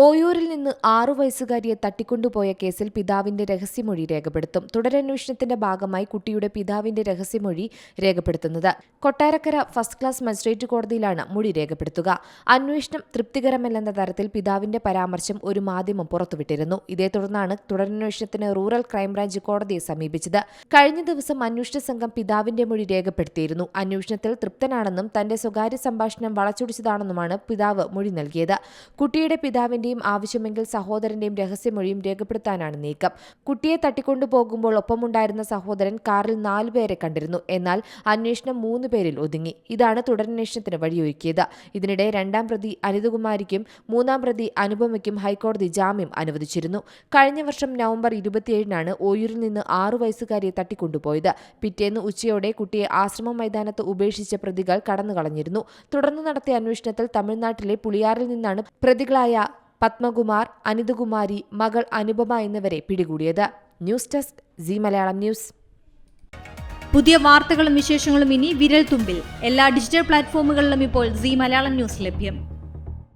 ഓയൂരിൽ നിന്ന് ആറു വയസ്സുകാരിയെ തട്ടിക്കൊണ്ടുപോയ കേസിൽ പിതാവിന്റെ രഹസ്യമൊഴി രേഖപ്പെടുത്തും. തുടരന്വേഷണത്തിന്റെ ഭാഗമായി കുട്ടിയുടെ പിതാവിന്റെ രഹസ്യമൊഴി രേഖപ്പെടുത്തുന്നത്. കൊട്ടാരക്കര ഫസ്റ്റ് ക്ലാസ് മജിസ്ട്രേറ്റ് കോടതിയിലാണ് മൊഴി രേഖപ്പെടുത്തുക. അന്വേഷണം തൃപ്തികരമല്ലെന്ന തരത്തിൽ പിതാവിന്റെ പരാമർശം ഒരു മാധ്യമം പുറത്തുവിട്ടിരുന്നു. ഇതേ തുടർന്നാണ് തുടരന്വേഷണത്തിന് റൂറൽ ക്രൈംബ്രാഞ്ച് കോടതിയെ സമീപിച്ചത്. കഴിഞ്ഞ ദിവസം അന്വേഷണ സംഘം പിതാവിന്റെ മൊഴി രേഖപ്പെടുത്തിയിരുന്നു. അന്വേഷണത്തിൽ തൃപ്തനാണെന്നും തന്റെ സ്വകാര്യ സംഭാഷണം വളച്ചൊടിച്ചതാണെന്നുമാണ് പിതാവ് മൊഴി നൽകിയത്. കുട്ടിയുടെ പിതാവിന്റെയും ആവശ്യമെങ്കിൽ സഹോദരന്റെയും രഹസ്യമൊഴിയും രേഖപ്പെടുത്താനാണ് നീക്കം. കുട്ടിയെ തട്ടിക്കൊണ്ടുപോകുമ്പോൾ ഒപ്പമുണ്ടായിരുന്ന സഹോദരൻ കാറിൽ നാലുപേരെ കണ്ടിരുന്നു. എന്നാൽ അന്വേഷണം മൂന്ന് പേരിൽ ഒതുങ്ങി. ഇതാണ് തുടരന്വേഷണത്തിന് വഴിയൊരുക്കിയത്. ഇതിനിടെ രണ്ടാം പ്രതി അനിതകുമാരിക്കും മൂന്നാം പ്രതി അനുപമയ്ക്കും ഹൈക്കോടതി ജാമ്യം അനുവദിച്ചിരുന്നു. കഴിഞ്ഞ വർഷം നവംബർ ഇരുപത്തിയേഴിനാണ് ഓയൂരിൽ നിന്ന് ആറു വയസ്സുകാരിയെ തട്ടിക്കൊണ്ടുപോയത്. പിറ്റേന്ന് ഉച്ചയോടെ കുട്ടിയെ ആശ്രമ മൈതാനത്ത് ഉപേക്ഷിച്ച പ്രതികൾ കടന്നുകളഞ്ഞിരുന്നു. തുടർന്ന് നടത്തിയ അന്വേഷണത്തിൽ തമിഴ്നാട്ടിലെ പുളിയാറിൽ നിന്നാണ് പ്രതികളായ പത്മകുമാർ അനിതകുമാരി മകൾ അനുപമ എന്നിവരെ പിടികൂടിയത്. News desk C Malayalam news. പുതിയ വാർത്തകളും വിശേഷങ്ങളും ഇനി വിരൽ തുമ്പിൽ എല്ലാ ഡിജിറ്റൽ പ്ലാറ്റ്ഫോമുകളിലും ഇപ്പോൾ സി മലയാളം ന്യൂസ് ലഭ്യം.